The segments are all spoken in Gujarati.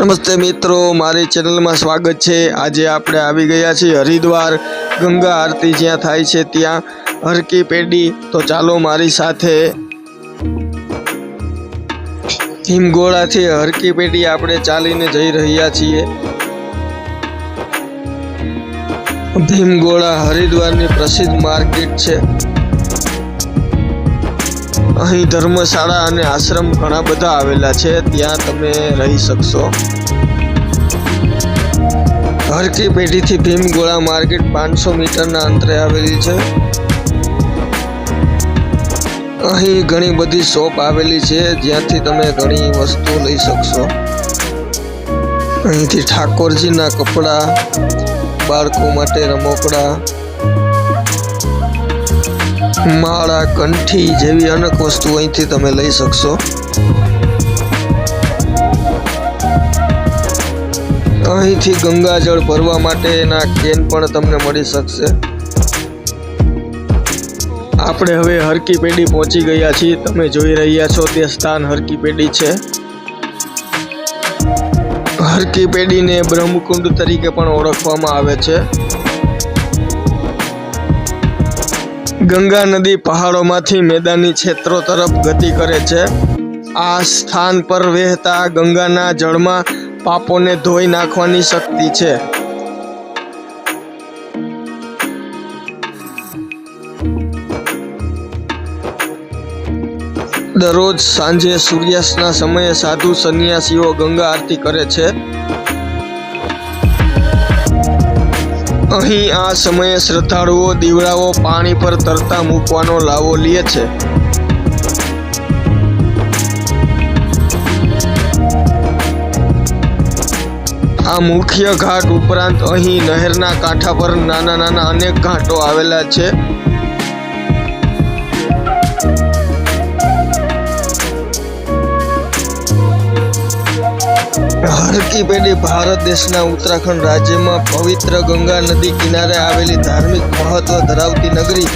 નમસ્તે મિત્રો, મારી ચેનલમાં સ્વાગત છે. આજે આપણે આવી ગયા છીએ હરિદ્વાર. ગંગા આરતી જ્યાં થાય છે ત્યાં. હરકી પેઢી, તો ચાલો મારી સાથે હિમગોળાથી હરકી પેઢી આપણે ચાલીને જઈ રહ્યા છીએ. ભીમગોળા હરિદ્વારની પ્રસિદ્ધ માર્કેટ છે. અહીં ધર્મશાળા અને આશ્રમ ઘણા બધા આવેલા છે. ત્યાં તમે રહી શકશો. હરકી પેઢીથી ભીમગોળા માર્કેટ પાંચસો મીટરના અંતરે આવેલી છે. અહીં ઘણી બધી શોપ આવેલી છે, જ્યાંથી તમે ઘણી વસ્તુઓ લઈ શકશો. અહીંથી ઠાકોરજીના કપડાં, બાળકો માટે રમકડા માળા કંઠી જેવી અનેક વસ્તુ અહીંથી તમે લઈ શકશો. અહીંથી ગંગાજળ ભરવા માટેના કેન પણ તમને મળી શકશે. આપણે હવે હરકી પેઢી પહોંચી ગયા છીએ. તમે જોઈ રહ્યા છો તે સ્થાન હરકી પેઢી છે. હરકી પેઢીને બ્રહ્મકુંડ તરીકે પણ ઓળખવામાં આવે છે. ગંગા નદી પહાડોમાંથી મેદાની ક્ષેત્રો તરફ ગતિ કરે છે. આ સ્થાન પર વહેતા ગંગાના જળમાં પાપોને ધોઈ નાખવાની શક્તિ છે. દરરોજ સાંજે સૂર્યાસ્તના સમયે સાધુ સંન્યાસીઓ ગંગા આરતી કરે છે. અહીં આ સમયે શ્રદ્ધાળુઓ દીવડાઓ પાણી પર તરતા મૂકવાનો લાવો લે છે. આ મુખ્ય ઘાટ ઉપરાંત અહીં નહેરના કાંઠા પર નાના નાના અનેક ઘાટો આવેલા છે. હરકી પેઢી ભારત દેશના ઉત્તરાખંડ રાજ્યમાં પવિત્ર ગંગા નદી કિનારે આવેલી ધાર્મિક મહત્વ ધરાવતી નગરી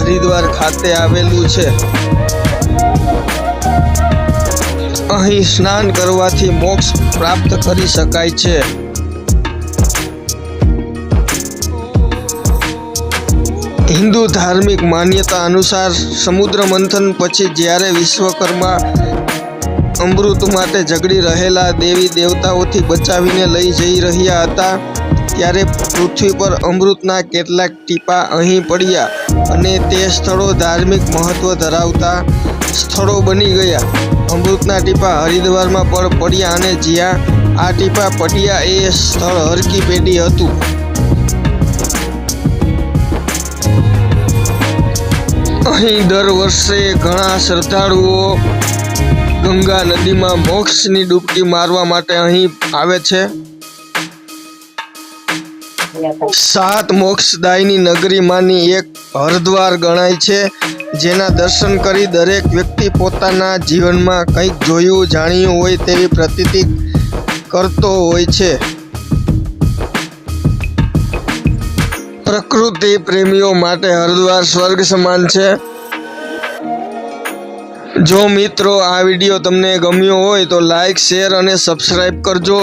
હરિદ્વાર ખાતે આવેલું છે. અહીં સ્નાન કરવાથી મોક્ષ પ્રાપ્ત કરી શકાય છે. હિન્દુ ધાર્મિક માન્યતા અનુસાર સમુદ્ર મંથન પછી જ્યારે વિશ્વકર્મા અમૃત માટે ઝઘડી રહેલા દેવી દેવતાઓથી બચાવીને લઈ જઈ રહ્યા હતા. ત્યારે પૃથ્વી પર અમૃતના કેટલાક ટીપા અહીં પડ્યા અને તે સ્થળો ધાર્મિક મહત્વ ધરાવતા સ્થળો બની ગયા. અમૃતના ટીપા હરિદ્વારમાં પણ પડ્યા અને જ્યાં આ ટીપા પડ્યા એ સ્થળ હરકી પેઢી હતું. અહીં દર વર્ષે ઘણા શ્રદ્ધાળુઓ ગંગા નદીમાં મોક્ષની ડૂબકી મારવા માટે અહીં આવે છે. સાત મોક્ષદાયની નગરીમાંની એક હરદ્વાર ગણાય છે, જેના દર્શન કરી દરેક વ્યક્તિ પોતાના જીવનમાં કંઈક જોયું, જાણ્યું હોય તેવી પ્રતીતિ કરતો હોય છે. પ્રકૃતિ પ્રેમીઓ માટે હરદ્વાર સ્વર્ગ સમાન છે. જો મિત્રો આ વીડિયો તમને ગમ્યો હોય તો લાઈક શેર અને સબસ્ક્રાઈબ કરજો.